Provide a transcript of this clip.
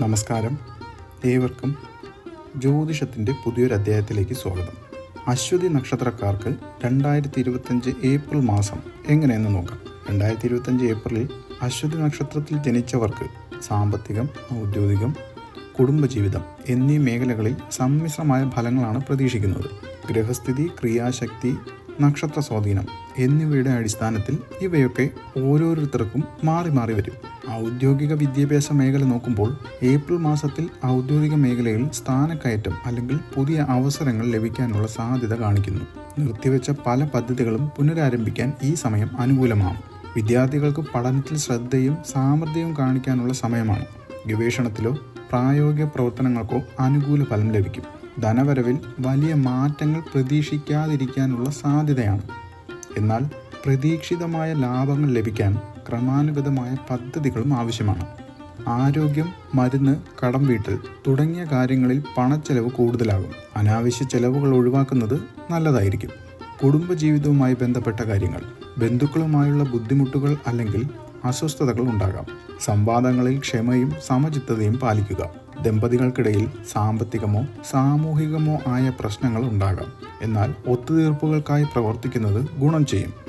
നമസ്കാരം. ഏവർക്കും ജ്യോതിഷത്തിന്റെ പുതിയൊരു അധ്യായത്തിലേക്ക് സ്വാഗതം. അശ്വതി നക്ഷത്രക്കാർക്ക് രണ്ടായിരത്തി ഇരുപത്തഞ്ച് ഏപ്രിൽ മാസം എങ്ങനെയെന്ന് നോക്കാം. രണ്ടായിരത്തി ഇരുപത്തഞ്ച് ഏപ്രിലിൽ അശ്വതി നക്ഷത്രത്തിൽ ജനിച്ചവർക്ക് സാമ്പത്തികം ഔദ്യോഗികം കുടുംബജീവിതം എന്നീ മേഖലകളിൽ സമ്മിശ്രമായ ഫലങ്ങളാണ് പ്രതീക്ഷിക്കുന്നത്. ഗ്രഹസ്ഥിതി ക്രിയാശക്തി നക്ഷത്ര സ്വാധീനം എന്നിവയുടെ അടിസ്ഥാനത്തിൽ ഇവയൊക്കെ ഓരോരുത്തർക്കും മാറി മാറി വരും. ഔദ്യോഗിക വിദ്യാഭ്യാസ മേഖല നോക്കുമ്പോൾ ഏപ്രിൽ മാസത്തിൽ ഔദ്യോഗിക മേഖലയിൽ സ്ഥാനക്കയറ്റം അല്ലെങ്കിൽ പുതിയ അവസരങ്ങൾ ലഭിക്കാനുള്ള സാധ്യത കാണിക്കുന്നു. നിർത്തിവെച്ച പല പദ്ധതികളും പുനരാരംഭിക്കാൻ ഈ സമയം അനുകൂലമാണ് വിദ്യാർത്ഥികൾക്ക് പഠനത്തിൽ ശ്രദ്ധയും സാമർഥ്യവും കാണിക്കാനുള്ള സമയമാണ്. ഗവേഷണത്തിലോ പ്രായോഗിക പ്രവർത്തനങ്ങൾക്കോ അനുകൂല ഫലം ലഭിക്കും. ധനവരവിൽ വലിയ മാറ്റങ്ങൾ പ്രതീക്ഷിക്കാതിരിക്കാനുള്ള സാധ്യതയാണ്. എന്നാൽ പ്രതീക്ഷിതമായ ലാഭങ്ങൾ ലഭിക്കാൻ ക്രമാനുഗതമായ പദ്ധതികളും ആവശ്യമാണ്. ആരോഗ്യം മരുന്ന് കടം വീട്ടൽ തുടങ്ങിയ കാര്യങ്ങളിൽ പണച്ചെലവ് കൂടുതലാകും. അനാവശ്യ ചെലവുകൾ ഒഴിവാക്കുന്നത് നല്ലതായിരിക്കും. കുടുംബജീവിതവുമായി ബന്ധപ്പെട്ട കാര്യങ്ങൾ ബന്ധുക്കളുമായുള്ള ബുദ്ധിമുട്ടുകൾ അല്ലെങ്കിൽ അസ്വസ്ഥതകൾ ഉണ്ടാകാം. സംവാദങ്ങളിൽ ക്ഷമയും സമചിത്തതയും പാലിക്കുക. ദമ്പതികൾക്കിടയിൽ സാമ്പത്തികമോ സാമൂഹികമോ ആയ പ്രശ്നങ്ങൾ ഉണ്ടാകാം. എന്നാൽ ഒത്തുതീർപ്പുകൾക്കായി പ്രവർത്തിക്കുന്നത് ഗുണം ചെയ്യും.